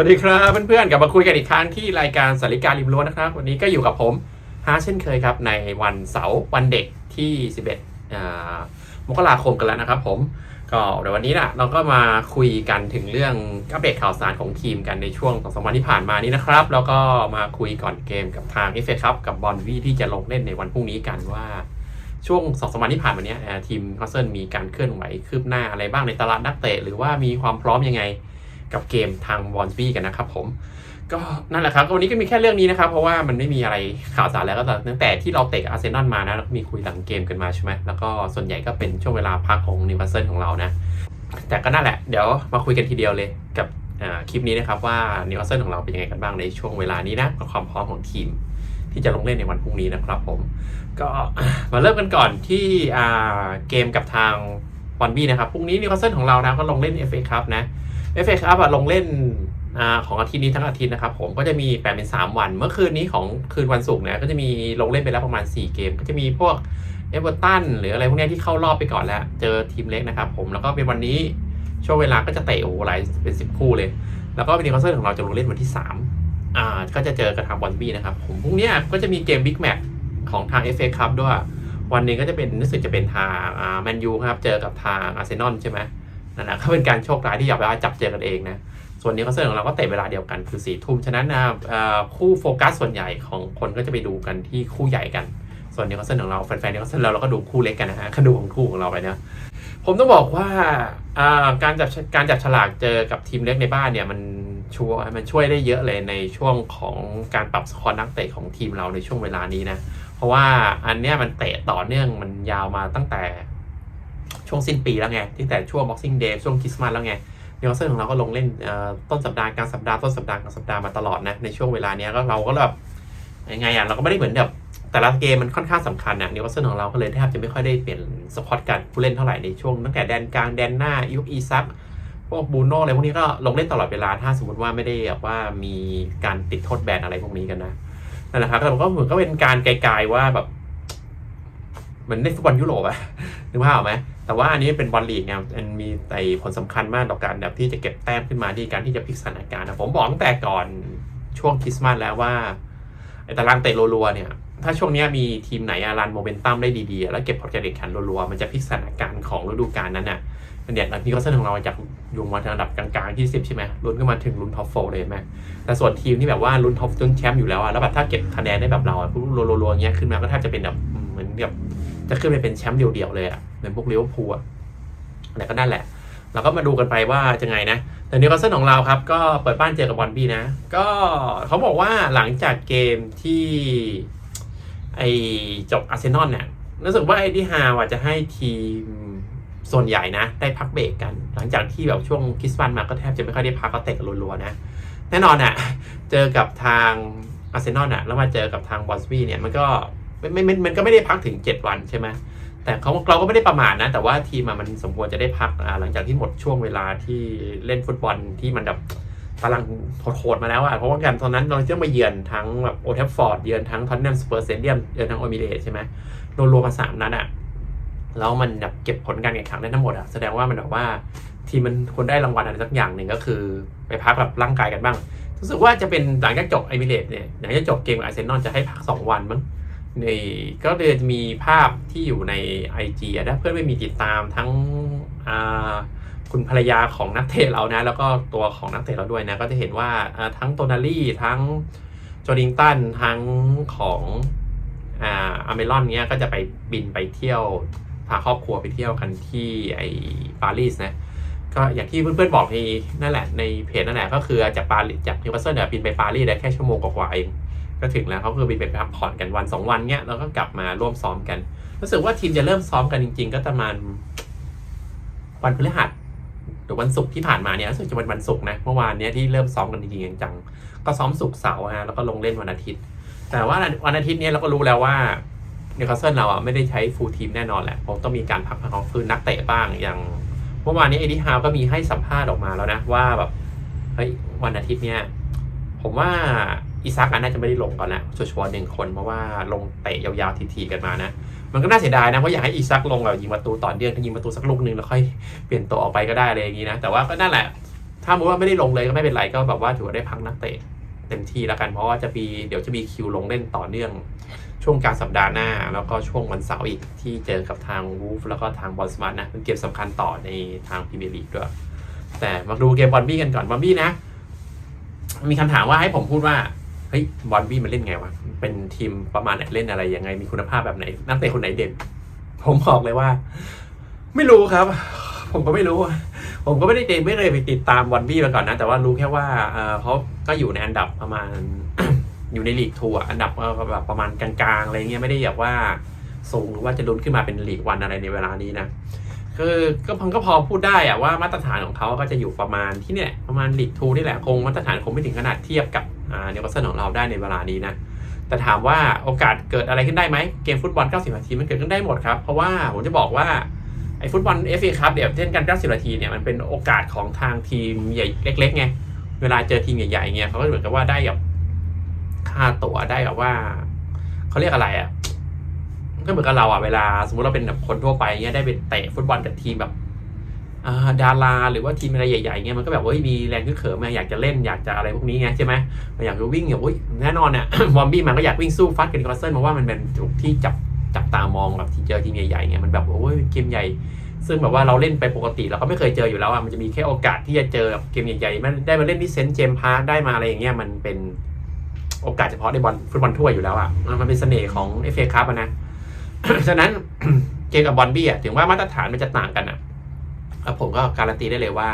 วัสดีครับเพื่อนๆกลับมาคุยกันอีกครั้งที่รายการสาริการิมรั้วนะครับ วันนี้ก็อยู่กับผมฮาเช่นเคยครับ ในวันเสาร์วันเด็กที่ 11 มกราคมกันแล้วนะครับผมก็เดี๋ยววันนี้นะเราก็มาคุยกันถึงเรื่องอัปเดตข่าวสารของทีมกันในช่วงสองสามวันที่ผ่านมานี้นะครับ แล้วก็มาคุยก่อนเกมกับทางเอฟเอครับกับบอลวีที่จะลงเล่นในวันพรุ่งนี้กันว่าช่วงสองสามวันที่ผ่านมาเนี้ยทีมคาสเซิลมีการเคลื่อนไหวคืบหน้าอะไรบ้างในตลาดนักเตะหรือว่ามีความพร้อมยังไง กับเกมทางวอนสปี้กันนะครับผม ก็นั่นแหละครับวันนี้ก็มีแค่เรื่องนี้นะครับ เพราะว่ามันไม่มีอะไรข่าวสารแล้วก็ตั้งแต่ที่เราเตะอาร์เซนอลมานะมีคุยหลังเกมกันมาใช่ไหมแล้วก็ส่วนใหญ่ก็เป็นช่วงเวลาพักของนิวคาสเซิลของเรานะแต่ก็นั่นแหละเดี๋ยวมาคุยกันทีเดียวเลยกับคลิปนี้นะครับว่านิวคาสเซิลของเราเป็นยังไงกันบ้างในช่วงเวลานี้นะกับความพร้อมของทีมที่จะลงเล่นในวันพรุ่งนี้นะครับผม ก็มาเริ่มกันก่อนที่เกมกับทางบอลบี้นะครับพรุ่งนี้นิวคาสเซิลของเรานะก็ลงเล่น FA ครับนะ FA ครับอะลงเล่นอาของอาทิตย์นี้ทั้งอาทิตย์นะครับผมก็จะมีแบ่งเป็น 3 วัน เมื่อคืนนี้ของคืนวันศุกร์นะก็จะมีลงเล่นไปแล้วประมาณ 4 เกม ก็จะมีพวกเอเวอร์ตันหรืออะไรพวกนี้ที่เข้ารอบไปก่อนแล้ว เจอทีมเล็กนะครับผมแล้วก็เป็นวันนี้ช่วงเวลาก็จะเตะโอ้หลายเป็น 10 คู่เลย แล้วก็เป็นนิวคาสเซิลของเราจะลงเล่นวันที่ 3 อ่าก็จะเจอกับทางบอลบี้นะครับผมพรุ่งนี้ก็จะมีเกมบิ๊กแมตช์ของทาง FA ครับด้วยวันหนี้ก็จะเป็นรู้สึกจะเป็นทางแมนยูครับเจอกับทางอาร์เซนอลใช่ไหม นั่นแหละก็เป็นการโชคร้ายที่อยากไปจับเจอกันเองนะ ส่วนนี้คอนเสิร์ตของเราก็เตะเวลาเดียวกันคือสี่ทุ่มฉะนั้นนะคู่โฟกัสส่วนใหญ่ของคนก็จะไปดูกันที่คู่ใหญ่กัน ส่วนนี้คอนเสิร์ตของเราแฟนๆนี้คอนเสิร์ตเราเราก็ดูคู่เล็กกันนะฮะก็ดูของคู่ของเราไปนะผมต้องบอกว่าอ่าการจับการจับฉลากเจอกับทีมเล็กในบ้านเนี่ยมันช่วยมันช่วยได้เยอะเลยในช่วงของการปรับสกอร์นักเตะของทีมเราในช่วงเวลานี้นะ เพราะว่าอันเนี้ยมันเตะต่อเนื่องมันยาวมาตั้งแต่ ช่วงสิ้นปีแล้วไงตั้งแต่ช่วง Boxing Day ช่วงคริสต์มาสแล้วไงนิวเซิลของเราก็ลงเล่นต้นสัปดาห์กลางสัปดาห์ต้นสัปดาห์กลางสัปดาห์มาตลอดนะในช่วงเวลาเนี้ยก็เราก็แบบยังไงอะเราก็ไม่ได้เหมือนแบบแต่ละเกมมันค่อนข้างสำคัญนะนิวคาสเซิลของเราก็เลยแทบจะไม่ค่อยได้เปลี่ยนสควอตกันผู้เล่นเท่าไหร่ในช่วงตั้งแต่แดนกลางแดนหน้ายุคอีซักพวกบูโน่อะไรพวกนี้ก็ลงเล่นตลอดเวลาถ้าสมมติว่าไม่ได้แบบว่ามีการติดโทษแบนอะไรพวกนี้กันนะนั่นแหละครับแต่มันก็เหมือนก็เป็นการไกลๆว่าแบบเหมือนในฟุตบอลยุโรปอะนึกภาพออกไหม แต่ว่าอันนี้เป็นบอลลีกเนี่ยมันมีไอผลสำคัญมากต่อการแบบที่จะเก็บแต้มขึ้นมาที่การที่จะพลิกสถานการณ์ผมบอกตั้งแต่ก่อนช่วงคริสต์มาสแล้วว่าไอ้ตารางเตะรัวๆเนี่ยถ้าช่วงนี้มีทีมไหนอะรันโมเมนตัมได้ดีๆ แล้วเก็บผลการแข่งขันรัวๆ มันจะพลิกสถานการณ์ของฤดูกาลนั้นน่ะเนี่ยนี่ก็เส้นของเราจากอยู่มาระดับกลางๆที่สิบใช่ไหมลุ้นขึ้นมาถึงลุ้นท็อปโฟเลยไหมแต่ส่วนทีมที่แบบว่าลุ้นท็อปลุ้นแชมป์อยู่แล้วอะแล้วแบบถ้าเก็บคะแนนได้แบบเราอะรัวๆเงี้ยขึ้นมาก็แทบจะเป็นแบบเหมือนแบบ จะขึ้นไปเป็นแชมป์เดี่ยวๆเลยอะเหมือนพวกเลิเวอร์พูลอะแต่ก็นั่นแหละ เราก็มาดูกันไปว่าจะไงนะ แต่นิวคาสเซิลของเราครับ ก็เปิดบ้านเจอกับบอลบี้นะ ก็เขาบอกว่าหลังจากเกมที่ไอจบอาร์เซนอลเนี่ยรู้สึกว่าไอทีฮาวจะให้ทีมส่วนใหญ่นะ ได้พักเบรกกัน หลังจากที่แบบช่วงคริสต์มาสมาก็แทบจะไม่ค่อยได้พักก็เตะกันรัวๆนะ แน่นอนอะ เจอกับทางอาร์เซนอลอะ แล้วมาเจอกับทางบอสบี้เนี่ย มันก็ ม่ไม่ไม่มันก็ไม่ได้พักถึง 7 วันใช่ไหมแต่เขาเราก็ไม่ได้ประมาทนะ แต่ว่าทีมมันสมควรจะได้พักหลังจากที่หมดช่วงเวลาที่เล่นฟุตบอลที่มันแบบตารางโหดมาแล้วอะเพราะว่ากันตอนนั้นเราต้อมาเยือนทั้งแบบโอเทฟฟอร์ดเยือนทั้งทอนแนมสเปอร์เซเดียมเยือนทั้งโอมิเดใช่ไหมรวมมาสามนัดอะแล้วมันแบบเก็บผลการแข่งขันได้ทั้งหมดอะแสดงว่ามันแบบว่าทีมมันควรได้รางวัลอะไรสักอย่างหนึ่งก็คือ ไปพักแบบร่างกายกันบ้างรู้สึกว่าจะเป็นหลังจากจบไอมิเลตเนี่ยหลังจากจบเกมกับอาร์เซนอลจะให้พัก2วันมั้ง ในก็เลยจะมีภาพที่อยู่ใน IG อะถ้าเพื่อนไม่มีติดตามทั้งคุณภรรยาของนักเตะเรานะ แล้วก็ตัวของนักเตะเราด้วยนะ ก็จะเห็นว่าทั้งโตนาลี่ทั้งจอร์ดิงตันทั้งของอ่าอเมรอนเนี้ยก็จะไปบินไปเที่ยวพาครอบครัวไปเที่ยวกันที่ไอปารีสนะก็อย่างที่เพื่อนๆบอกในนั่นแหละในเพจนั่นแหละก็คือจากปารีสจากนิวคาสเซิลเนี่ยบินไปปารีสได้แค่ชั่วโมงกว่าๆเอง ก็ถึงแล้วเขาคือบินไปพักผ่อนกันวันสองวันเนี้ยแล้วก็กลับมาร่วมซ้อมกันรู้สึกว่าทีมจะเริ่มซ้อมกันจริง ๆ ก็ประมาณวันพฤหัสหรือวันศุกร์ที่ผ่านมาเนี่ยรู้สึกจะเป็นวันศุกร์นะเมื่อวานเนี้ยที่เริ่มซ้อมกันจริงๆจังก็ซ้อมศุกร์เสาร์ฮะแล้วก็ลงเล่นวันอาทิตย์ แต่ว่าวันอาทิตย์เนี้ยเราก็รู้แล้วว่านิวคาสเซิลเราอะไม่ได้ใช้ฟูลทีมแน่นอนแหละผมต้องมีการพักของคืนนักเตะบ้างอย่างเมื่อวานนี้เอดี้ฮาวก็มีให้สัมภาษณ์ออกมาแล้วนะว่าแบบเฮ้ยวันอาทิตย์เนี้ยผมว่า อีซักอันน่าจะไม่ได้ลงก่อนแล้วชัวร์หนึ่งคนเพราะว่าลงเตะยาวๆทีๆกันมานะ มันก็น่าเสียดายนะเพราะอยากให้อีซักลงแบบยิงประตูต่อเนื่องถ้ายิงประตูสักลูกหนึ่งแล้วค่อยเปลี่ยนตัวออกไปก็ได้อะไรอย่างนี้นะแต่ว่าก็นั่นแหละ ถ้ามุติว่าไม่ได้ลงเลยก็ไม่เป็นไรก็แบบว่าถือว่าได้พักนักเตะเต็มที่แล้วกันเพราะว่าจะมีเดี๋ยวจะมีคิวลงเล่นต่อเนื่อง ช่วงกลารสัปดาห์หน้า แล้วก็ช่วงวันเสาร์อีกที่เจอกับทางวูฟแล้วก็ทางบอลสมาร์ทนะเป็นเกมสำคัญต่อในทางพรีเมียร์ลีกด้วยแต่มาดูเกมบอลบี้กันก่อนบอลบี้นะ มีคำถามว่าให้ผมพูดว่า เฮ้ยบอลบี้มันเล่นไงวะ เป็นทีมประมาณไหนเล่นอะไรยังไงมีคุณภาพแบบไหน นักเตะคนไหนเด่น ผมบอกเลยว่า ไม่รู้ครับ ผมก็ไม่รู้ ผมก็ไม่ได้เดไม่เลยไปติดตามบอลบี้มาก่อนนะ แต่ว่ารู้แค่ว่าเออเขาก็อยู่ในอันดับประมาณอยู่ในลีกทัวร์อันดับแบบประมาณกลางๆอะไรเงี้ยไม่ได้แบบว่าสูงหรือว่าจะลุ้นขึ้นมาเป็นลีกวันอะไรในเวลานี้นะ คือก็พังก็พอพูดได้อะว่ามาตรฐานของเขาก็จะอยู่ประมาณที่เนี่ยประมาณลีกทูนี่แหละคงมาตรฐานคงไม่ถึงขนาดเทียบกับอ่าเนวคาสเซิลของเราได้ในเวลานี้นะแต่ถามว่าโอกาสเกิดอะไรขึ้นได้ไหมเกมฟุตบอล 90 นาทีมันเกิดขึ้นได้หมดครับ เพราะว่าผมจะบอกว่าไอ้ฟุตบอลเอฟเอคัพเดี๋ยวเล่นกัน 90 นาทีเนี่ยมันเป็นโอกาสของทางทีมใหญ่เล็กๆไงเวลาเจอทีมใหญ่ๆเงี้ยเขาก็เหมือนกับว่าได้แบบค่าตั๋วได้แบบว่าเขาเรียกอะไรอะ ก็เหมือนกับเราอะเวลา สมมติเราเป็นแบบคนทั่วไปเงี้ยได้ไปเตะฟุตบอลกับทีมแบบดาราหรือว่าทีมอะไรใหญ่ๆเงี้ยมันก็แบบว่ามีแรงขึ้นเขิมมาอยากจะเล่นอยากจะอะไรพวกนี้ไงใช่ไหมอยากจะวิ่งอย่างอุ้ยแน่นอนเนี่ยวอมบี้มันก็อยากวิ่งสู้ฟัดกับนิโคลัสเซิลเพราะว่ามันเป็นจุดที่จับจับตามองแบบที่เจอทีมใหญ่ๆไงมันแบบโอ้ยเกมใหญ่ ซึ่งแบบว่าเราเล่นไปปกติเราก็ไม่เคยเจออยู่แล้วอะมันจะมีแค่โอกาสที่จะเจอกับเกมใหญ่ๆมันได้มาเล่นที่เซนต์เจมส์พาร์คได้มาอะไรอย่างเงี้ยมันเป็นโอกาสเฉพาะในบอลฟุตบอลทั่วอยู่แล้วอะมันเป็นเสน่ห์ของเอฟเอคัพนะ ฉะนั้นเกมกับบอลบี้อะถึงว่ามาตรฐานมันจะต่างกันอะแล้วผมก็การันตีได้เลยว่า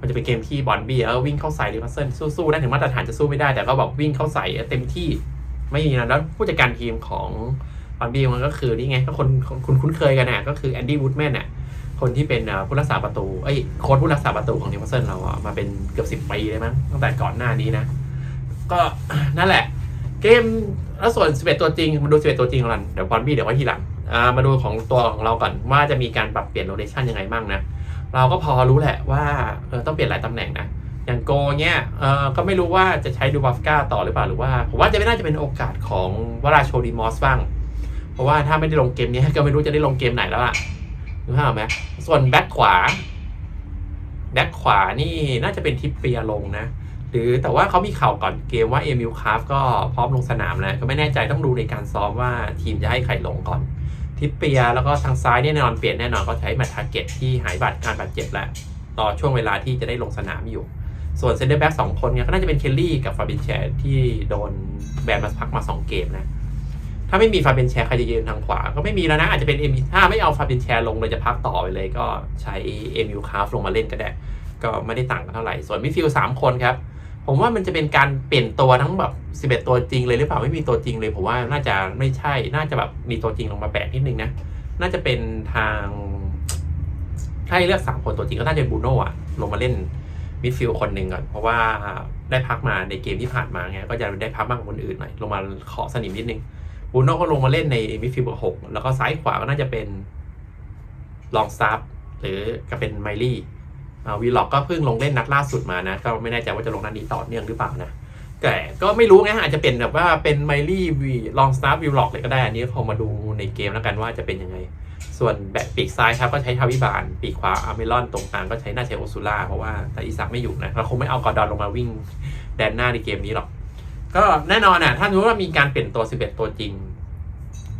มันจะเป็นเกมที่บอลบี้แล้ววิ่งเข้าใส่ดิคัสเซิลสู้ๆได้ถึงมาตรฐานจะสู้ไม่ได้ แต่ก็แบบวิ่งเข้าใส่เต็มที่ไม่มีนะแล้วผู้จัดการทีมของบอลบี้มันก็คือนี่ไงก็คนคุณคุ้นเคยกันน่ะก็คือแอนดี้วูดแมนน่ะคนที่เป็นผู้รักษาประตูเอ้ยโค้ชผู้รักษาประตูของนิวคาสเซิลเราอะมาเป็นเกือบสิบปีเลยมั้งตั้งแต่ก่อนหน้านี้นะ ก็นั่นแหละ เกมแล้วส่วน 11 ตัวจริงมาดู 11 ตัวจริงของเราเดี๋ยวบอลบี้เดี๋ยวไว้ทีหลังอ่ามาดูของตัวของเราก่อนว่าจะมีการปรับเปลี่ยนโรเ t ชันยังไงบ้างนะ เราก็พอรู้แหละว่าเออต้องเปลี่ยนหลายตำแหน่งนะ อย่างโกเนี้ยเออก็ไม่รู้ว่าจะใช้ดูบัฟก้าต่อหรือเปล่าหรือว่า ผมว่าจะไม่น่าจะเป็นโอกาสของวราโชดีมอสบ้าง เพราะว่าถ้าไม่ได้ลงเกมนี้ก็ไม่รู้จะได้ลงเกมไหนแล้วล่ะนึกไหมส่วนแบ็คขวาแบ็คขวานี่น่าจะเป็นทิปเปียลงนะ หรือแต่ว่าเขามีข่าวก่อนเกมว่าเอมิลคาฟก็พร้อมลงสนามแล้วก็ไม่แน่ใจต้องดูในการซ้อมว่าทีมจะให้ใครลงก่อน ทิปเปียแล้วก็ทางซ้ายเนี่ยแน่นอนเปลี่ยนแน่นอนก็ใช้มตทาร์เก็ตที่หายบาดการบาดเจ็บแล้วต่อช่วงเวลาที่จะได้ลงสนามอยู่ ส่วนเซนเตอร์แบ็กสองคนเนี่ยก็น่าจะเป็นเคลลี่กับฟาบินแชร์ที่โดนแบนมาพักมา 2 เกมนะถ้าไม่มีฟาบินแชร์ใครจะยืนทางขวา ก็ไม่มีแล้วนะ อาจจะเป็นเอมิถ้าไม่เอาฟาบินแชร์ลงเลยจะพักต่อไปเลยก็ใช้เอมิลคาฟลงมาเล่นก็ได้ ก็ไม่ได้ต่างกันเท่าไหร่ ส่วนมิดฟิลด์สามคนครับ ผมว่ามันจะเป็นการเปลี่ยนตัวทั้งแบบ 11 ตัวจริงเลยหรือเปล่าไม่มีตัวจริงเลยผมว่าน่าจะไม่ใช่ น่าจะแบบมีตัวจริงลงมาแปะนิดนึงนะ น่าจะเป็นทาง ให้เลือกสามคนตัวจริงก็น่าจะเป็นบูโน่อะลงมาเล่นมิดฟิลด์คนหนึ่งก่อน เพราะว่าได้พักมาในเกมที่ผ่านมาไงก็จะได้พักมากกว่าคนอื่นหน่อยลงมาขอสนิมนิดนึงบูโน่ก็ลงมาเล่นในมิดฟิลด์เบอร์หกแล้วก็ซ้ายขวาก็น่าจะเป็นลองซับหรือก็เป็นไมลี่ วีล็อกก็เพิ่งลงเล่นนัดล่าสุดมานะก็ไม่แน่ใจว่าจะลงนัดนี้ต่อเนื่องหรือเปล่านะแต่ก็ไม่รู้ไงอาจจะเป็นแบบว่าเป็นไมลี่วีลองสตาร์วิลล็อกเลยก็ได้ อันนี้พอมาดูในเกมแล้วกันว่าจะเป็นยังไง ส่วนแบ็ปีกซ้ายครับก็ใช้ทาวิบาลปีกขวาอาร์เมลอนตรงกลางก็ใช้น่าใช้โอซูล่าเพราะว่าแต่อีซักไม่อยู่นะเราคงไม่เอากอร์ดอนลงมาวิ่งแดนหน้าในเกมนี้หรอก ก็แน่นอนอะถ้ารู้ว่ามีการเปลี่ยนตัว 11 ตัวจริง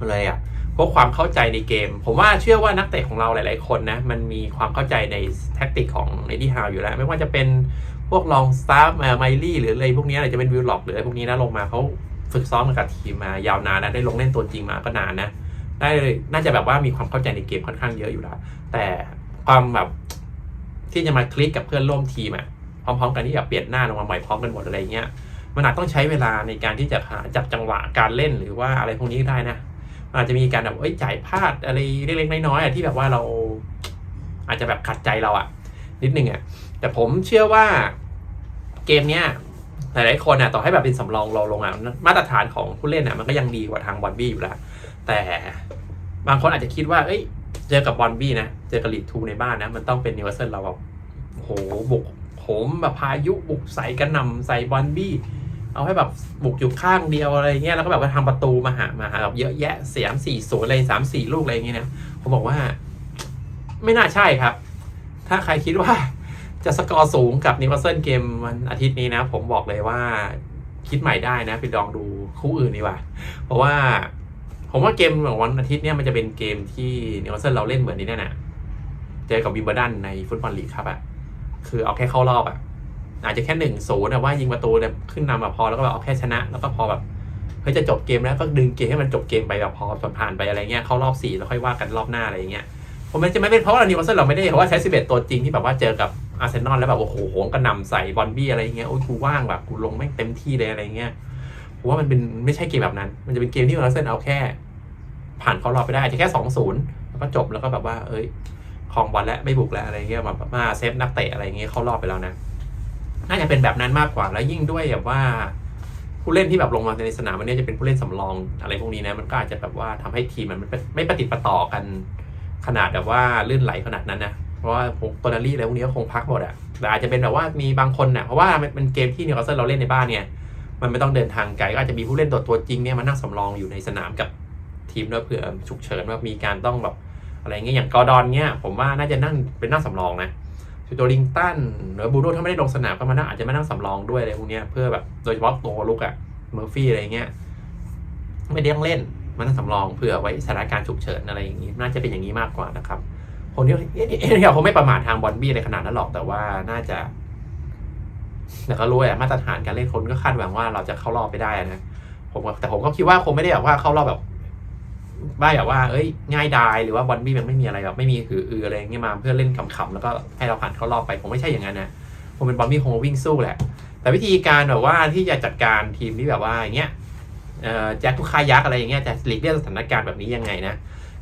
เลยอะ พราะความเข้าใจในเกม ผมว่าเชื่อว่านักเตะของเราหลาย ๆ คนนะ มันมีความเข้าใจในแท็กติกของเอดี้ฮาวอยู่แล้ว ไม่ว่าจะเป็นพวกลองสตาร์ไมลี่หรืออะไรพวกนี้อะไรจะเป็นวิลล็อกหรืออะไรพวกนี้นะลงมาเขาฝึกซ้อมกับทีมมายาวนานนะได้ลงเล่นตัวจริงมาก็นานนะได้น่าจะแบบว่ามีความเข้าใจในเกมค่อนข้างเยอะอยู่แล้ว แต่ความแบบที่จะมาคลิกกับเพื่อนร่วมทีมอะพร้อม ๆ กันที่จะเปลี่ยนหน้าลงมาใหม่พร้อมกันหมดอะไรเงี้ยมันอาจต้องใช้เวลาในการที่จะหาจับจังหวะการเล่นหรือว่าอะไรพวกนี้ได้นะ อาจจะมีการแบบเอ้ยจ่ายพลาดอะไรเล็กๆน้อยๆอะที่แบบว่าเราอาจจะแบบขัดใจเราอะนิดนึงอะแต่ผมเชื่อว่าเกมเนี้ยหลายๆคนอะต่อให้แบบเป็นสำรองเราลงอะมาตรฐานของผู้เล่นอะมันก็ยังดีกว่าทางบอลบี้อยู่แล้วแต่บางคนอาจจะคิดว่า เอ้ย เจอกับบอลบี้นะ เจอกับลีดทูในบ้านนะ มันต้องเป็นนิวเซิลเราแบบโอ้โหบุกโหมแบบพายุบุกใส่กระหนำใส่บอลบี้ เอาให้แบบบุกอยู่ข้างเดียวอะไรเงี้ยแล้วก็แบบว่าทำประตูมาหามาหาแบบเยอะแยะสียมสี่ศูนย์อะไรสามสี่ลูกอะไรเงี้ยนะผมบอกว่า ไม่น่าใช่ครับ ถ้าใครคิดว่าจะสกอร์สูงกับนิวคาสเซิลเกมวันอาทิตย์นี้นะ ผมบอกเลยว่าคิดใหม่ได้นะ ไปลองดูคู่อื่นดีกว่า เพราะว่า ผมว่าเกมของวันอาทิตย์เนี่ยมันจะเป็นเกมที่นิวคาสเซิลเราเล่นเหมือนนี้แน่นะเจอกับวิมเบลดันในฟุตบอลลีกครับอะคือเอาแค่เข้ารอบอะ อาจจะแค่หนึ่งศูนย์แต่ว่ายิงประตูเนี่ยขึ้นนำมาพอแล้วก็แบบเอาแค่ชนะ แล้วก็พอแบบเฮ้ยจะจบเกมแล้วก็ดึงเกมให้มันจบเกมไปแบบพอผ่านไปอะไรเงี้ยเข้ารอบสี่แล้วค่อยว่ากันรอบหน้าอะไรเงี้ยผมมันจะไม่เป็นเพราะว่านิวคาสเซิลเราไม่ได้เพราะว่าใช้11ตัวจริงที่แบบว่าเจอกับอาร์เซนอลแล้วแบบโอ้โหโหงกระหน่ำใส่บอลบี้อะไรเงี้ยโอ้ยกูว่างแบบกูลงไม่งเต็มที่เลยอะไรเงี้ยผมว่ามันเป็นไม่ใช่เกมแบบนั้น มันจะเป็นเกมที่นิวคาสเซิลเอาแค่ ผ่านเขารอบไปได้อาจจะแค่สองศูนย์แล้วก็จบแล้วก็แบบว่า เอ้ยคลองบอลแล้วไม่บุกแล้วอะไรเงี้ยแบบมาเซฟนักเตะอะไรเงี้ยเข้ารอบไปแล้วนะ น่าจะเป็นแบบนั้นมากกว่าแล้วยิ่งด้วยแบบว่าผู้เล่นที่แบบลงมาในสนามวันนี้จะเป็นผู้เล่นสำรองอะไรพวกนี้นะมันก็อาจจะแบบว่าทำให้ทีมมันไม่ปฏิดปต่อกัน ขนาดแบบว่าลื่นไหลขนาดนั้นนะเพราะว่าผมโตนารี่อะไรพวกนี้ก็คงพักหมดอะแต่อาจจะเป็นแบบว่ามีบางคนนะเพราะว่ามันเป็นเกมที่นิวคาสเซิลเราเล่นในบ้านเนี่ยมันไม่ต้องเดินทางไกลก็อาจจะมีผู้เล่นตัวตัวจริงเนี่ยมานั่งสำรองอยู่ในสนามกับทีมด้วยเผื่อฉุกเฉินว่ามีการต้องแบบอะไรเงี้ยอย่างกอดอนเนี่ยผมว่าน่าจะนั่งเป็นนั่งสำรองนะ ชูโตลิงตันหรือบูโน่ถ้าไม่ได้ลงสนามก็มานั่งอาจจะมานั่งสำรองด้วยอะไรพวกเนี้ยเพื่อแบบโดยเฉพาะตัวลุกอะเมอร์ฟี่อะไรเงี้ยไม่ได้ต้องเล่นมานั่งสำรองเผื่อไว้สถานการณ์ฉุกเฉินอะไรอย่างนี้ น่าจะเป็นอย่างนี้มากกว่านะครับผมนี่เอ๊ะเอ๊ะเอ๊ะผมไม่ประมาททางบอลบี้ในขนาดนั้นหรอกแต่ว่าน่าจะแต่ก็รู้แหละมาตรฐานการเล่นคนก็คาดหวังว่าเราจะเข้ารอบไปได้นะผมแต่ผมก็คิดว่าคงไม่ได้แบบว่าเข้ารอบแบบ บ้าแบบว่าเอ้ยง่ายดายหรือว่าบอลบี้มันไม่มีอะไรแบบไม่มีคืออืออะไรเงี้ยมาเพื่อเล่นขำๆแล้วก็ให้เราผ่านเข้ารอบไปผมไม่ใช่อย่างนั้นนะผมเป็นบอลบี้คงวิ่งสู้แหละ แต่วิธีการแบบว่าที่จะจัดการทีมที่แบบว่าอย่างเงี้ยเอ่อแจ็คทุกคายักอะไรอย่างเงี้ยจะหลีกเลี่ยงสถานการณ์แบบนี้ยังไงนะ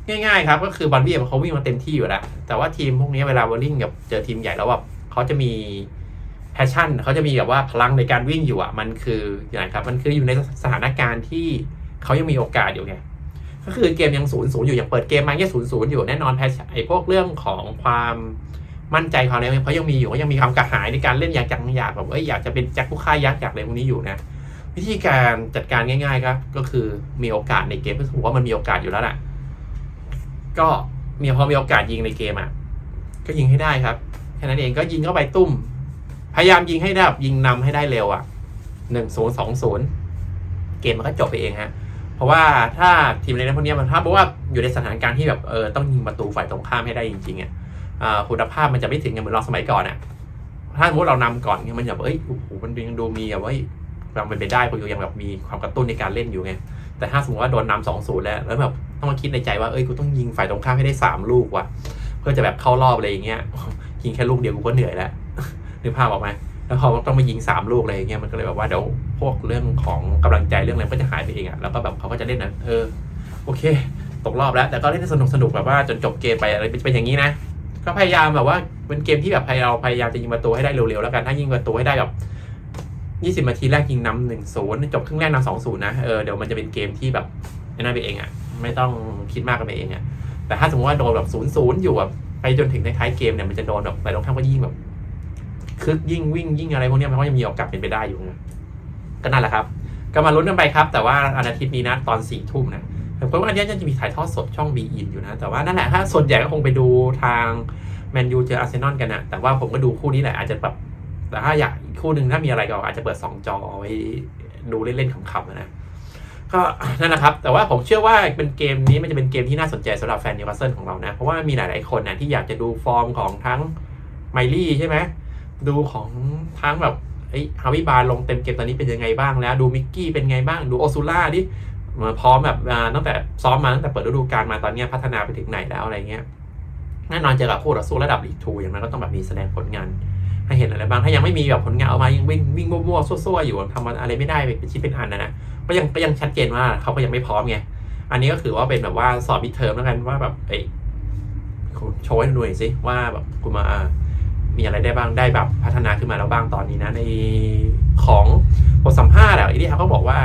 ง่ายๆครับก็คือบอลบี้เขาวิ่งมาเต็มที่อยู่แล้ว แต่ว่าทีมพวกนี้เวลาบอลลิงกับเจอทีมใหญ่แล้วแบบเขาจะมีแพชชั่นเขาจะมีแบบว่าพลังในการวิ่งอยู่อะมันคืออย่างไรครับมันคืออยู่ในสถานการณ์ที่เขายังมีโอกาสอยู่ไง ก็คือเกมยังศูนย์ศูนย์อยู่อย่างเปิดเกมมาแค่ศูนย์ศูนย์อยู่แน่นอนแพชไอ้พวกเรื่องของความมั่นใจเขาเนี่ยเขายังมีอยู่เขายังมีความกระหายในการเล่นอยากจังอยากแบบเอ้ยอยากจะเป็นแจ็คผู้ฆ่ายักษ์อยากอะไรพวกนี้อยู่นะวิธีการจัดการง่ายๆครับก็คือมีโอกาสในเกมก็ถือว่ามันมีโอกาสอยู่แล้วแหละก็มีพอมีโอกาสยิงในเกมอะก็ยิงให้ได้ครับแค่นั้นเองก็ยิงเข้าไปตุ้ม พยายามยิงให้ได้ยิงนำให้ได้เร็วอะหนึ่งศูนย์สองศูนย์เกมมันก็จบไปเองฮะ เพราะว่าถ้าทีมในนั้นพวกนี้มันถ้าบอกว่าอยู่ในสถานการณ์ที่แบบเออต้องยิงประตูฝ่ายตรงข้ามให้ได้จริงๆอะคุณภาพมันจะไม่ถึงอย่างเหมือนเราสมัยก่อนอะถ้าสมมติเรานำก่อนเนี่ยมันแบบเอ้ยโอ้โหมันยังดูมีแบบว่าเฮ้ยควาเป็นไปได้คุณยังแบบมีความกระตุ้นในการเล่นอยู่ไงแต่ถ้าสมมติว่าโดนนำสองศูนย์แล้วแล้วแบบต้องมาคิดในใจว่าเอ้ยกูต้องยิงฝ่ายตรงข้ามให้ได้สามลูกว่ะเพื่อจะแบบเข้ารอบอะไรอย่างเงี้ยยิงแค่ลูกเดียวกูก็เหนื่อยแล้วนึกภาพออกไหม แล้วพอต้องมายิงสามลูกอะไรอย่างเงี้ยมันก็เลยแบบว่าเดี๋ยวพวกเรื่องของกำลังใจเรื่องอะไรก็จะหายไปเองอะแล้วก็แบบเขาก็จะเล่นนั้นเออโอเค ตกรอบแล้ว แต่ก็เล่นสนุกสนุกแบบว่าจนจบเกมไปอะไรเป็นอย่างนี้นะก็พยายามแบบว่าเป็นเกมที่แบบพยายามพยายามจะยิงประตูให้ได้เร็วๆแล้วกันถ้ายิงประตูให้ได้แบบยี่สิบนาทีแรกยิงนำหนึ่งศูนย์จบครึ่งแรกนำสองศูนย์นะเออเดี๋ยวมันจะเป็นเกมที่แบบนั่นไปเองอะไม่ต้องคิดมากกันไปเองอะแต่ถ้าสมมติว่าโดนแบบศูนย์ศูนย์อยู่แบบไปจนถึงในท้ายเกมเนี่ยมันจะโดนแบบไปตรงข้ามก็ยิ่งแบบ คึกยิ่งวิ่งยิ่งอะไรพวกนี้มันก็ยังมีโอกาสเป็นไปได้อยู่นะก็นั่นแหละครับ ก็มาลุ้นกันไปครับ แต่ว่าอาทิตย์นี้นะตอนสี่ทุ่มนะเพราะว่าอันนี้จะมีถ่ายทอดสดช่องบีอินอยู่นะ แต่ว่านั่นแหละถ้าส่วนใหญ่ก็คงไปดูทางแมนยูเจออาร์เซนอลกันนะแต่ว่าผมก็ดูคู่นี้แหละอาจจะแบบแต่ถ้าอยากอีกคู่หนึ่งถ้ามีอะไรก็อาจจะเปิดสองจอเอาไว้ดูเล่นๆขำๆนะก็นั่นแหละครับ แต่ว่าผมเชื่อว่าเป็นเกมนี้มันจะเป็นเกมที่น่าสนใจสำหรับแฟนนิวคาสเซิลของเรานะ เพราะว่ามีหลายๆคนนะที่อยากจะดูฟอร์มของทั้งไมลี่ใช่ไหม ดูของทั้งแบบไอ้ฮาวิบาลลงเต็มเกมตอนนี้เป็นยังไงบ้างแล้ว ดูมิกกี้เป็นไงบ้างดูโอซูล่าดิมาพร้อมแบบอ่าตั้งแต่ซ้อมมาตั้งแต่เปิดฤดูกาลมาตอนนี้พัฒนาไปถึงไหนแล้วอะไรเงี้ยแน่นอนเจอกับคู่ต่อสู้ระดับลีกทูอย่างนั้นก็ต้องแบบมีแสดงผลงาน ให้เห็นอะไรบ้าง ถ้ายังไม่มีแบบผลงานออกมายังวิ่งวิ่งมั่วๆซั่วๆอยู่ทำอะไรไม่ได้เป็นชิ้นเป็นอันนะนะก็ยังก็ยังชัดเจนว่าเขาก็ยังไม่พร้อมไงอันนี้ก็คือว่าเป็นแบบว่าสอบมิดเทอมแล้วกันว่าแบบเอ้โชว์ให้หน่อยสิว่าแบบคุณมา มีอะไรได้บ้างได้แบบพัฒนาขึ้นมาแล้วบ้างตอนนี้นะในของบทสัมภาษณ์อะอีที่เขาก็บอกว่า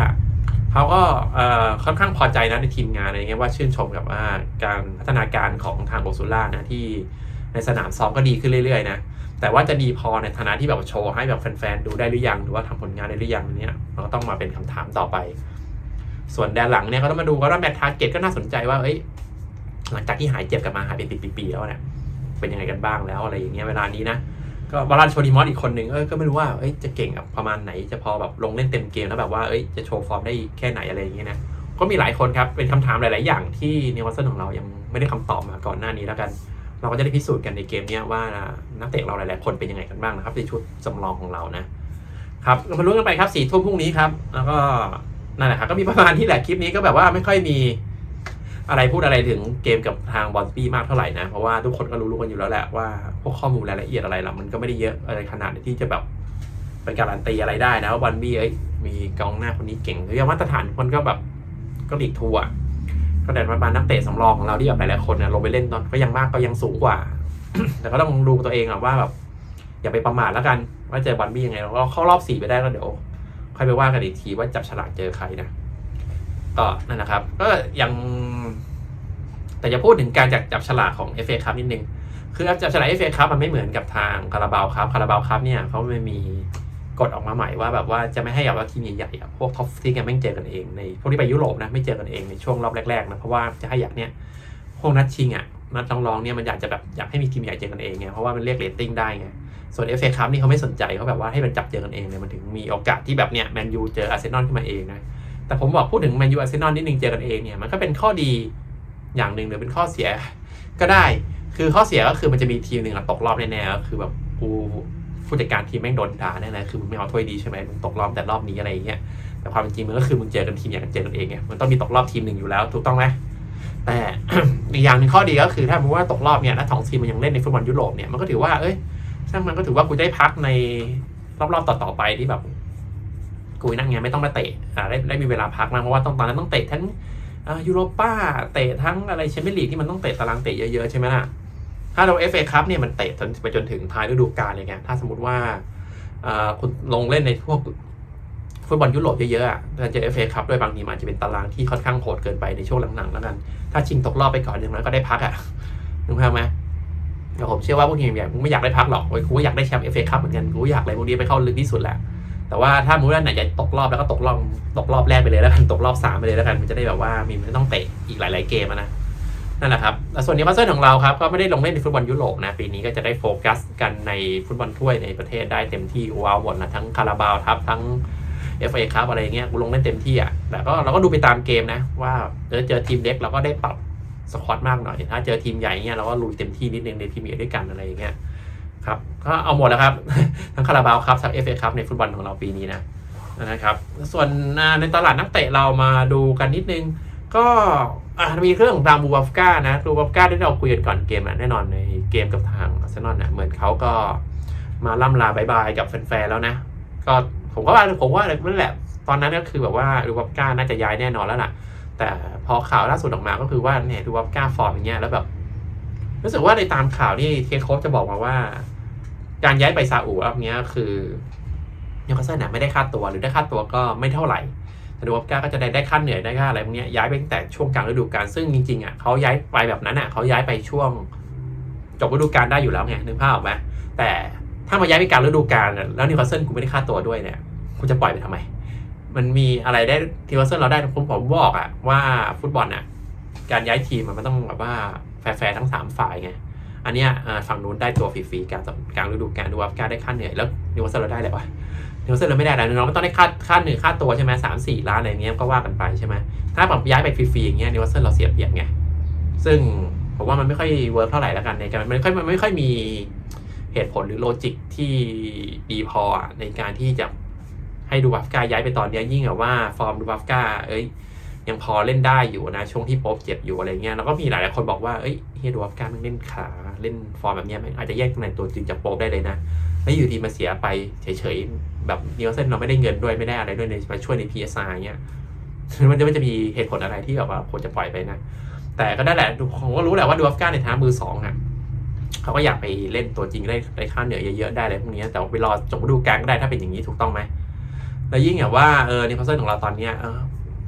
เขาก็ค่อนข้างพอใจนะในทีมงานอะไรเงี้ยว่าชื่นชมกับว่าการพัฒนาการของทางโบซูล่านะที่ในสนามซ้อมก็ดีขึ้นเรื่อยๆนะแต่ว่าจะดีพอในฐานะที่แบบโชว์ให้แบบแฟนๆดูได้หรือยังหรือว่าทำผลงานได้หรือยังเนี่ยมันก็ต้องมาเป็นคำถามต่อไป ส่วนแดนหลังเนี่ยก็ต้องมาดูว่าแมตทาร์เก็ตก็น่าสนใจว่าเอ้ยหลังจากที่หายเจ็บกลับมาหายเป็นปีๆแล้วเนี่ย เป็นยังไงกันบ้างแล้วอะไรอย่างเงี้ยเวลานี้นะก็บาลานโชดีมอสอีกคนหนึ่งเออก็ไม่รู้ว่าเอ้ยจะเก่งแบบประมาณไหนจะพอแบบลงเล่นเต็มเกมแล้วแบบว่าเอ้ยจะโชว์ฟอร์มได้แค่ไหนอะไรอย่างเงี้ยนะก็มีหลายคนครับเป็นคำถามหลาย ๆ อย่างที่นิวคาสเซิลของเรายังไม่ได้คำตอบมาก่อนหน้านี้แล้วกัน เราก็จะได้พิสูจน์กันในเกมนี้ว่านักเตะเราหลาย ๆ คนเป็นยังไงกันบ้างนะครับในชุดสำรองของเรานะครับเรามาลุ้นกันไปครับสี่ทุ่มพรุ่งนี้ครับแล้วก็นั่นแหละครับก็มีประมาณที่แหละคลิปนี้ก็แบบว่าไม่ค่อยมี อะไรพูดอะไรถึงเกมกับทางบอลสปีมากเท่าไหร่นะ เพราะว่าทุกคนก็รู้ๆกันอยู่แล้วแหละว่าพวกข้อมูลรายละเอียดอะไรเรามันก็ไม่ได้เยอะอะไรขนาดที่จะแบบเป็นการันตีอะไรได้นะว่าบอลบี้เอ้ยมีกองหน้าคนนี้เก่งหรือยังมาตรฐานคนก็แบบก็ลีกทัวร์ก็แต่มานักเตะสำรองของเราที่แบบหลายๆคนเนี่ยลงไปเล่นตอนก็ยังมากก็ยังสูงกว่า แต่ก็ต้องดูตัวเองอะว่าแบบอย่าไปประมาทแล้วกันว่าเจอบอลบี้ยังไงเราก็เข้ารอบสี่ไปได้ก็เดี๋ยวค่อยไปว่ากันอีกทีว่าจับฉลากเจอใครนะ ก็นั่นนะครับ ก็ยังแต่จะพูดถึงการจับจับฉลากของ FA ครับนิดนึง คือจับฉลาก FA ครับมันไม่เหมือนกับทางคาราบาวครับคาราบาวครับเนี่ยเขาไม่มีกฎออกมาใหม่ว่าแบบว่าจะไม่ให้แบบว่าทีมใหญ่ๆพวกท็อปซีกันไม่เจอกันเองในพวกที่ไปยุโรปนะไม่เจอกันเองในช่วงรอบแรกๆนะเพราะว่าจะให้อยากเนี่ยพวกนัดชิงอะนัดรองๆเนี่ยมันอยากจะแบบอยากให้มีทีมใหญ่เจอกันเองไงเพราะว่ามันเรียกเรตติ้งได้ไงส่วน FA ครับนี่เขาไม่สนใจเขาแบบว่าให้มันจับเจอกันเองเลยมันถึงมีโอกาสที่แบบเนี่ยแมนยูเจออาร์เซนอลขึ้นมาเองนะ แต่ผมบอกพูดถึงแมนยูอาร์เซนอลนิดนึงเจอกันเองเนี่ยมันก็เป็นข้อดีอย่างหนึ่งหรือเป็นข้อเสียก็ได้ คือข้อเสียก็คือมันจะมีทีมหนึ่งตกรอบแน่ๆก็คือแบบกูผู้จัดการทีมแม่งโดนด่าแน่ๆคือมึงไม่เอาถ้วยดีใช่ไหมมึงตกรอบแต่รอบนี้อะไรอย่างเงี้ย แต่ความจริงมันก็คือมึงเจอกันทีมอย่างเจอกันเองไง มันต้องมีตกรอบทีมหนึ่งอยู่แล้วถูกต้องไหมแต่อีกอย่างหนึ่งข้อดีก็คือถ้าสมมติว่าตกรอบเนี่ยแล้วสองทีมมันยังเล่นในฟุตบอลยุโรปเนี่ยมันก็ถือว่า เอ้ย ช่างมันก็ถือว่ากูได้พักในรอบๆต่อๆไปที่แบบ กูนั่งไงไม่ต้องมาเตะอ่าได้ได้มีเวลาพักนะเพราะว่าตอนนั้นต้องเตะทั้งอ่ายูโรป้าเตะทั้งอะไรแชมเปี้ยนลีกที่มันต้องเตะตารางเตะเยอะๆใช่ไหมล่ะถ้าเราเอฟเอคัพเนี่ยมันเตะจนไปจนถึงท้ายฤดูกาลเลยไงถ้าสมมติว่าอ่าคุณลงเล่นในพวกฟุตบอลยุโรปเยอะๆอะถ้าเจอเอฟเอคัพด้วยบางทีมันอาจจะเป็นตารางที่ค่อนข้างโหดเกินไปในช่วงหลังๆแล้วกัน ถ้าชิงตกรอบไปก่อนอย่างนั้นก็ได้พักอะนึกภาพไหมแต่ผมเชื่อว่าพวกทีมแบบไม่อยากได้พักหรอกโอ้ยกูก็อยากได้แชมป์เอฟเอคัพเหมือนกันกูอยากอะไรพวกนี้ไปเข้าลึกที่สุดแหละ แต่ว่าถ้ามูว่าไหนจะตกรอบแล้วก็ตกรอบตกรอบแรกไปเลยแล้วกันตกรอบสามไปเลยแล้วกันมันจะได้แบบว่ามีไม่ต้องเตะอีกหลาย ๆเกมนะนั่นแหละครับแล้วส่วนนิวคาสเซิลของเราครับก็ไม่ได้ลงเล่นในฟุตบอลยุโรปนะปีนี้ก็จะได้โฟกัสกันในฟุตบอลถ้วยในประเทศได้เต็มที่ว้าวหมดนะทั้งคาราบาวครับทั้ง FA ครับอะไรเงี้ยกูลงเล่นเต็มที่อะแต่ก็เราก็ดูไปตามเกมนะ ว่าเจอเจอทีมเล็กเราก็ได้ปรับสควอตมากหน่อย ถ้าเจอทีมใหญ่เงี้ยเราก็ลุยเต็มที่นิดนึงในพรีเมียร์ด้วยกันอะไรอย่างเงี้ย ครับก็เอาหมดแล้วครับ ทั้งคาราบาวครับทั้ง FA ครับในฟุตบอลของเราปีนี้นะนะครับ ส่วนในตลาดนักเตะเรามาดูกันนิดนึง ก็มีเรื่องของทางบูบัฟก้านะบูบัฟก้าที่เราคุยกันก่อนเกมอะแน่นอนในเกมกับทางอาร์เซนอลนะเหมือนเขาก็มาล่ำลาบายบายกับแฟนๆแล้วนะ ก็ผมก็ว่าผมว่านั่นแหละ ตอนนั้นก็คือแบบว่าบูบัฟก้าน่าจะย้ายแน่นอนแล้วล่ะ แต่พอข่าวล่าสุดออกมาก็คือว่าเนี่ยบูบัฟก้าฟอร์มอย่างเงี้ยแล้วแบบ รู้สึกว่าในตามข่าวนี่เทคโคชจะบอกมาว่า การย้ายไปซาอุรอบเนี้ยคือนิวคาสเซิลเนี่ยไม่ได้ค่าตัวหรือได้ค่าตัวก็ไม่เท่าไหร่แต่ดูวับก้าก็จะได้ได้ค่าเหนื่อยได้ค่าอะไรพวกนี้ย้ายไปตั้งแต่ช่วงกลางฤดูกาลซึ่งจริงๆอะเขาย้ายไปแบบนั้นอะเขาย้ายไปช่วงจบฤดูกาลได้อยู่แล้วไงนึกภาพออกไหมแต่ถ้ามาย้ายไปกลางฤดูกาลแล้วนิวคาสเซิลกูไม่ได้ค่าตัวด้วยเนี่ยคุณจะปล่อยไปทำไม มันมีอะไรได้นิวคาสเซิลเราได้ผมผมบอกอะว่าฟุตบอลอะ การย้ายทีมมันต้องแบบว่าแฟร์ทั้งสามฝ่ายไง อันเนี้ยฝั่งนู้นได้ตัวฟรีๆกลางกลางฤดูกาลดูวับก้าได้ค่าเหนื่อยแล้วนิวคาสเซิลเราได้อะไรวะนิวเซอร์เราไม่ได้แล้วน้องก็ต้องได้ค่าค่าเหนึ่งค่าตัวใช่ไหมสามสี่ล้านอะไรเงี้ยก็ว่ากันไปใช่ไหมถ้าแบบย้ายไปฟรีๆอย่างเงี้ยนิวเซอร์เราเสียเปรียบไงซึ่งผมว่ามันไม่ค่อยเวิร์กเท่าไหร่แล้วกันในการมันไม่ค่อยมันไม่ค่อยมีเหตุผลหรือโลจิกที่ดีพอในการที่จะให้ดูบัฟกาย้ายไปตอนเนี้ยยิ่งแบบว่าฟอร์มดูบัฟกาเอ้ย ยังพอเล่นได้อยู่นะ ช่วงที่โป๊บเจ็บอยู่อะไรเงี้ยแล้วก็มีหลายๆคนบอกว่าเอ้ยเฮดูบัฟกามันเล่นขาเล่นฟอร์มแบบเนี้ยมันอาจจะแยกตำแหน่งตัวจริงจากโป๊บได้เลยนะแล้วอยู่ดีมาเสียไปเฉยๆแบบนิวเซนเราไม่ได้เงินด้วยไม่ได้อะไรด้วยในมาช่วยใน PSI เงี้ยมันจะมันจะมีเหตุผลอะไรที่แบบว่าควรจะปล่อยไปนะ แต่ก็ได้แหละผมก็รู้แหละว่าดูอัฟกาในฐานะมือสองอะเขาก็อยากไปเล่นตัวจริงได้ได้ค่าเหนื่อยเยอะๆได้อะไรพวกนี้แต่ไปรอจบฤดูกาลก็ได้ถ้าเป็นอย่างนี้ถูกต้องไหมแล้วยิ่งแบบว่าเออนิวเซิลของเราตอนเนี้ยเออ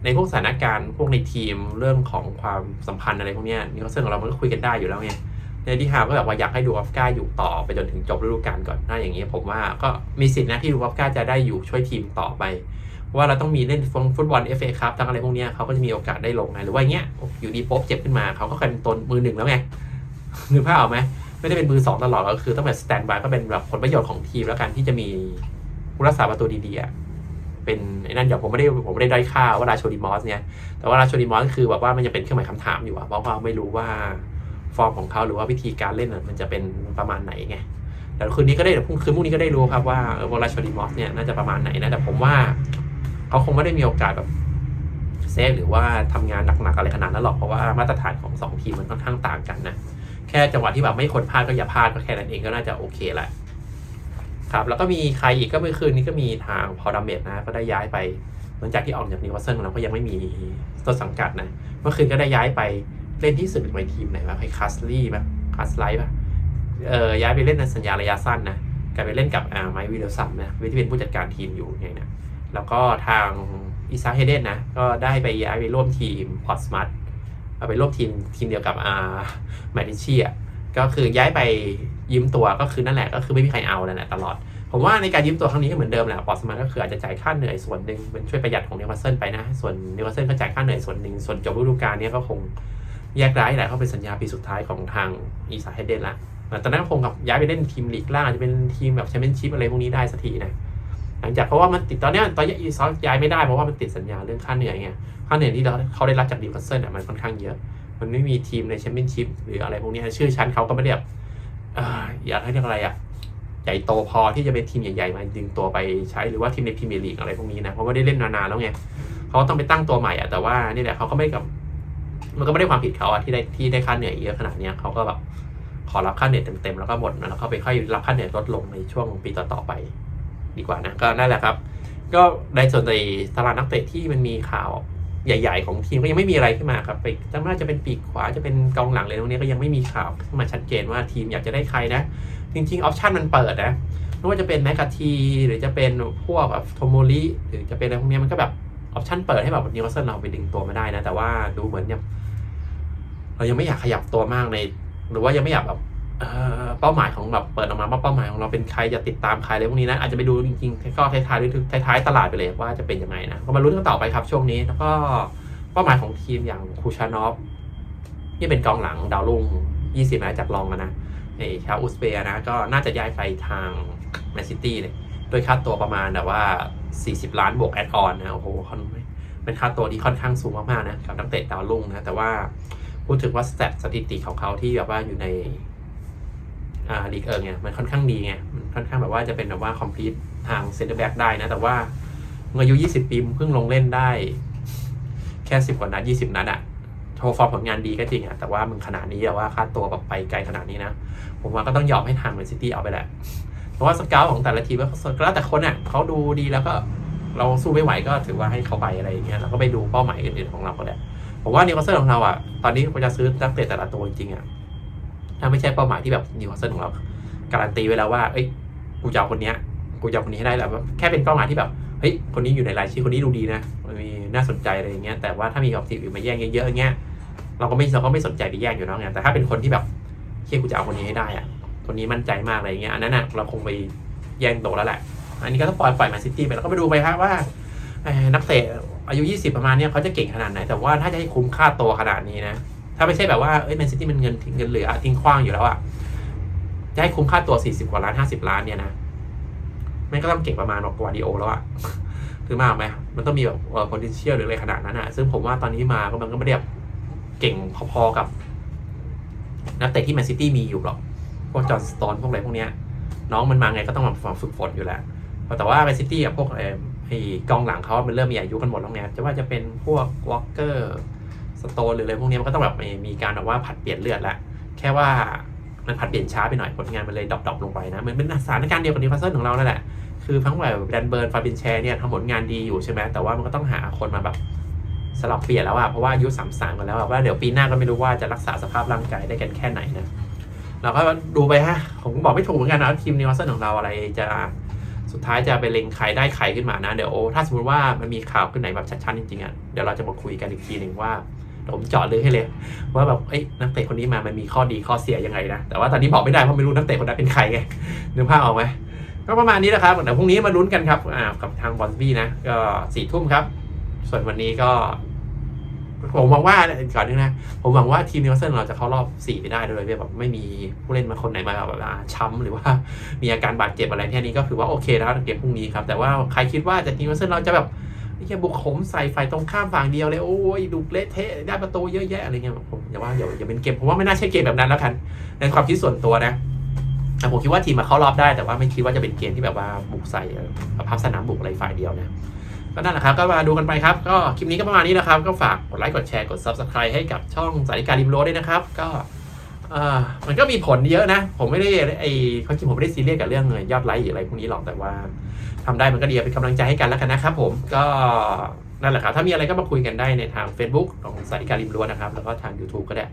ในพวกสถานการณ์พวกในทีมเรื่องของความสัมพันธ์อะไรพวกนี้นิวคาสเซิลของเรามันก็คุยกันได้อยู่แล้วไงเนดี้ฮาวก็แบบว่าอยากให้ดูวัฟก้าอยู่ต่อไปจนถึงจบฤดูกาลก่อนถ้าอย่างนี้ผมว่าก็มีสิทธิ์นะที่ดูวัฟก้าจะได้อยู่ช่วยทีมต่อไปว่าเราต้องมีเล่นฟุตบอล FA ครับทั้งอะไรพวกนี้เขาก็จะมีโอกาสได้ลงไงหรือว่าอย่างเงี้ยอยู่ดีโป๊บเจ็บขึ้นมาเขาก็กลายเป็นตนมือหนึ่งแล้วไงนึกภาพออกไหมไม่ได้เป็นมือสองตลอดก็คือต้องเป็นสแตนบายก็เป็นแบบผลประโยชน์ของทีมแล้วกันที่จะมีผู้รักษาประตูดีๆอะ เป็นไอ้นั่นเดี๋ยวผมไม่ได้ผมไม่ได้ด้อยค่าว่าราโชดิมอสเนี่ยแต่ว่าราโชดิมอสคือแบบว่ามันจะเป็นเครื่องหมายคำถามอยู่อะเพราะว่าไม่รู้ว่าฟอร์มของเขาหรือว่าวิธีการเล่นมันจะเป็นประมาณไหนไงแต่คืนนี้ก็ได้พรุ่งคืนพรุ่งนี้ก็ได้รู้ครับว่าเออวราโชดิมอสเนี่ยน่าจะประมาณไหนนะแต่ผมว่าเขาคงไม่ได้มีโอกาสแบบเซฟหรือว่าทำงานหนักๆอะไรขนาดนั้นหรอกเพราะว่ามาตรฐานของสองทีมมันค่อนข้างต่างกันนะแค่จังหวะที่แบบไม่ควรพลาดก็อย่าพลาดก็แค่นั้นเองก็น่าจะโอเคแหละ ครับแล้วก็มีใครอีกก็เมื่อคืนนี้ก็มีทางพอดามเมดนะ ก็ได้ย้ายไปหลังจากที่ออกจากนิวคาสเซิลเราก็ยังไม่มีต้นสังกัดนะ เมื่อคืนก็ได้ย้ายไปเล่นที่สึกในทีมไหนวะไอ้คัสลี่ป่ะคัสไลท์ป่ะเออย้ายไปเล่นในสัญญาระยะสั้นนะกลายไปเล่นกับอ่าไมค์วิลสันนะที่เป็นผู้จัดการทีมอยู่ไงนะแล้วก็ทางอิซาเฮเดนนะ ก็ได้ไปย้ายไปร่วมทีมพอร์ตสมาร์ทไปร่วมทีมทีมเดียวกับอ่าแมดิชีอะก็คือย้ายไป ยืมตัวก็คือนั่นแหละก็คือไม่มีใครเอานั่นแหละตลอด ผมว่าในการยืมตัวครั้งนี้ก็เหมือนเดิมแหละปอสมาก็คืออาจจะจ่ายค่าเหนื่อยส่วนหนึ่งมันช่วยประหยัดของนิวคาสเซิลไปนะ ส่วนนิวคาสเซิลก็จ่ายค่าเหนื่อยส่วนหนึ่งส่วนจบฤดูกาลนี้ก็คงแยกย้ายแหละเขาเป็นสัญญาปีสุดท้ายของทางอีสาเฮเดนละตอนนั้นก็คงกับย้ายไปเล่นทีมลีกล่างอาจจะเป็นทีมแบบแชมเปี้ยนชิพอะไรพวกนี้ได้สักทีนะหลังจากเพราะว่ามันติดตอนนี้ตอนนี้อีซอสย้ายไม่ได้เพราะว่ามันติดสัญญาเรื่องค่าเหนื่อยไงค่าเหนื่อยที่เขาได้รับจากนิวคาสเซิลอะมันค่อนข้างเยอะ มันไม่มีทีมในแชมเปี้ยนชิพหรืออะไรพวกนี้ชื่อชั้นเขาก็ไม่ได้แบบ อยากให้เรียกอะไรอะใหญ่โตพอที่จะเป็นทีมใหญ่ๆมาดึงตัวไปใช้หรือว่าทีมในพรีเมียร์ลีกอะไรพวกนี้นะเพราะว่าได้เล่นนานๆแล้วไงเขาต้องไปตั้งตัวใหม่อะแต่ว่านี่แหละเขาก็ไม่กับ มันก็ไม่ได้ความผิดเขาอะที่ได้ที่ได้ค่าเหนื่อยเยอะขนาดเนี้ยเขาก็แบบขอรับค่าเหนื่อยเต็มๆแล้วก็หมดแล้วก็ไปค่อยรับค่าเหนื่อยลดลงในช่วงปีต่อๆไป ดีกว่านะก็นั่นแหละครับ ก็ในส่วนในตลาดนักเตะที่มันมีข่าว ใหญ่ ๆ ของทีมก็ยังไม่มีอะไรขึ้นมาครับไปจะไม่ว่าจะเป็นปีกขวาจะเป็นกองหลังเลยตรงนี้ก็ยังไม่มีข่าวขึ้นมาชัดเจนว่าทีมอยากจะได้ใครนะ จริงๆออปชันมันเปิดนะไม่ว่าจะเป็นแมกกาทีหรือจะเป็นพวกแบบโทโมริหรือจะเป็นอะไรพวกนี้มันก็แบบออปชันเปิดให้แบบนิวคาสเซิลเราไปดึงตัวมาได้นะ แต่ว่าดูเหมือนยังเรายังไม่อยากขยับตัวมากใน หรือว่ายังไม่อยากแบบ เป้าหมายของแบบเปิดออกมาว่าเป้าหมายของเราเป็นใครจะติดตามใครอะไรพวกนี้นะอาจจะไปดูจริงๆก็ท้ายๆหรือท้ายๆตลาดไปเลยว่าจะเป็นยังไงนะก็มาลุ้นกันต่อไปครับช่วงนี้แล้วก็เป้าหมายของทีมอย่างคูชานอฟที่เป็นกองหลังดาวรุ่ง 20นะจากลองนะไอ้ชาวอุซเบย์นะก็น่าจะย้ายไปทางแมนซิตี้เลยโดยค่าตัวประมาณแบบว่า 40 ล้านบวกแอดออนนะโอ้โหค่อนเป็นค่าตัวที่ค่อนข้างสูงมากๆนะกับนักเตะดาวรุ่งนะแต่ว่าพูดถึงว่าสแตทสถิติของเขาที่แบบว่าอยู่ใน ลีกเอิงเนี่ยมันค่อนข้างดีไงมันค่อนข้างแบบว่าจะเป็นแบบว่าคอมพลีททางเซนเตอร์แบ็กได้นะ แต่ว่าเมื่ออายุ 20 ปีเพิ่งลงเล่นได้ แค่ 10 กว่านัด 20 นัดอะโชว์ฟอร์มผลงานดีก็จริงอะแต่ว่ามึงขนาดนี้แต่ว่าค่าตัวแบบไปไกลขนาดนี้นะ ผมว่าก็ต้องยอมให้ทางแมนซิตี้เอาไปแหละ เพราะว่าสเกลของแต่ละทีมก็แล้วแต่คนอะเขาดูดีแล้วก็เราสู้ไม่ไหวก็ถือว่าให้เขาไปอะไรอย่างเงี้ยเราก็ไปดูเป้าหมายอื่นๆของเราก็ได้ผมว่านิวคาสเซิลของเราอะตอนนี้เราจะซื้อนักเตะแต่ละตัวจริงๆอะ ถ้าไม่ใช่เป้าหมายที่แบบนิวคาสเซิลของเราการันตีไว้แล้วว่าเอ้ยกูจะเอาคนเนี้ยกูจะเอาคนนี้ให้ได้แหล้วแค่เป็นเป้าหมายที่แบบเฮ้ยคนนี้อยู่ในรายชื่อคนนี้ดูดีนะมันมีน่าสนใจอะไรอย่างเงี้ยแต่ว่าถ้ามีกับทีอื่นมาแย่งเยอะๆอย่างเงี้ยเราก็ไม่เราก็ไม่สนใจไปแย่งอยู่แล้วไงแต่ถ้าเป็นคนที่แบบเชี่ยกูจะเอาคนนี้ให้ได้อะคนนี้มั่นใจมากอะไรเงี้ยอันนั้นน่ะเราคงไปแย่งโตแล้วแหละ อันนี้ก็ต้องปล่อยปล่อยมาซิตี้ไปแล้วก็ไปดูไปครับว่านักเตะอายุ 20 ประมาณเนี้ยเขาจะเก่งขนาดไหน แต่ว่าถ้าจะให้คุ้มค่าตัวขนาดนี้นะ ถ้าไม่ใช่แบบว่าเอ้ยแมนซิตี้มันเงินเงินเหลือทิ้งขว้างอยู่แล้วอะจะให้คุ้มค่าตัว 40 กว่าล้าน 50 ล้านเนี่ยนะแม่งก็ต้องเก่งประมาณกว่าดิโอแล้วอะคือมากไหมมันต้องมีแบบ potential หรืออะไรขนาดนั้นอะซึ่งผมว่าตอนนี้มาก็มันก็ไม่ได้แบบเก่งพอๆกับ นักเตะที่แมนซิตี้มีอยู่หรอก พวกจอห์นสโตนพวกอะไรพวกเนี้ย น้องมันมาไงก็ต้องมาฝึกฝนอยู่แล้ว แต่ว่าแมนซิตี้กับพวกไอ้ไอ้กองหลังเขามันเริ่มมีอายุกันหมดแล้วไงจะว่าจะเป็นพวกวอลเกอร์ สโตนหรืออะไรพวกนี้มันก็ต้องแบบมีมีการแบบว่าผัดเปลี่ยนเลือดแล้วแค่ว่ามันผัดเปลี่ยนช้าไปหน่อยผลงานมันเลยดรอปลงไปนะมันเป็นสถานการณ์เดียวกับนิวคาสเซิลของเรานั่นแหละคือทั้งแบบแดนเบิร์นฟาบินแชร์เนี่ยทำผลงานดีอยู่ใช่ไหมแต่ว่ามันก็ต้องหาคนมาแบบสลับเปลี่ยนแล้วอะเพราะว่าอายุสามสามกันแล้วอะว่าเดี๋ยวปีหน้าก็ไม่รู้ว่าจะรักษาสภาพร่างกายได้กันแค่ไหนนะเราก็ดูไปฮะผมบอกไม่ถูกเหมือนกันนะทีมนิวคาสเซิลของเราอะไรจะสุดท้ายจะไปเล็งใครได้ใครขึ้นมานะ เดี๋ยวถ้าสมมติว่ามันมีข่าวขึ้นไหนแบบชัดๆจริงๆอะเดี๋ยวเราจะมาคุยกันอีกทีหนึ่งว่า ผมเจาะลึกให้เลย ว่าแบบเอ้ยนักเตะคนนี้มามันมีข้อดีข้อเสียยังไงนะ แต่ว่าตอนนี้บอกไม่ได้เพราะไม่รู้นักเตะคนนั้นเป็นใครไงนึกภาพออกไหมก็ประมาณนี้นะครับเดี๋ยวพรุ่งนี้มาลุ้นกันครับอ่ากับทางบอลบี้นะ ก็สี่ทุ่มครับ ส่วนวันนี้ก็ ผมหวังว่าก่อนนึงนะผมหวังว่าทีมนิวคาสเซิลเราจะเข้ารอบสี่ไปได้โดยแบบไม่มีผู้เล่นมาคนไหนมาแบบว่าช้ำหรือว่ามีอาการบาดเจ็บอะไรแค่นี้ก็คือว่าโอเคแล้วเกมพรุ่งนี้ครับแต่ว่าใครคิดว่าจะทีมนิวคาสเซิลเราจะแบบ ไอ้แค่บุกขมใส่ฝ่ายตรงข้ามฝั่งเดียวเลยโอ้ยดุเละเทะได้ประตูเยอะแยะอะไรเงี้ยผมอย่าว่าอย่าอย่าเป็นเกมผมว่าไม่น่าใช่เกมแบบนั้นแล้วกันในความคิดส่วนตัวนะแต่ผมคิดว่าทีมมาเข้ารอบได้แต่ว่าไม่คิดว่าจะเป็นเกมที่แบบว่าบุกใส่พับสนามบุกอะไรฝ่ายเดียวนะก็นั่นแหละครับก็มาดูกันไปครับ ก็คลิปนี้ก็ประมาณนี้นะครับ ก็ฝากกดไลค์กดแชร์กด Subscribe ให้กับช่องสาริการิมโรดด้วยนะครับ ก็ มันก็มีผลเยอะนะ ผมไม่ได้ไอ้เขาจริงผมไม่ได้ซีเรียสกับเรื่องยอดไลค์อะไรพวกนี้หรอกแต่ว่าทำได้มันก็ดีเป็นกำลังใจให้กันแล้วกันนะครับผมก็นั่นแหละครับ ถ้ามีอะไรก็มาคุยกันได้ในทาง Facebook ของสาริการิมโรดนะครับ แล้วก็ทาง YouTube ก็ได้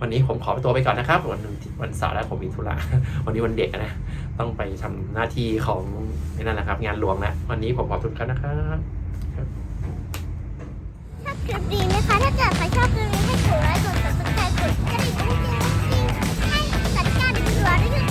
วันนี้ผมขอตัวไปก่อนนะครับ วันหนึ่งวันเสาร์แล้วผมมีธุระ วันนี้วันเด็กนะ ต้องไปทำหน้าที่ของนั่นแหละครับ งานหลวงแล้ววันนี้ผมขอทุนกันนะครับชอบคลิปดีไหมคะ ถ้าเกิดใครชอบคลิปนี้ให้กดไลค์กดแชร์กดติดตาม 悪い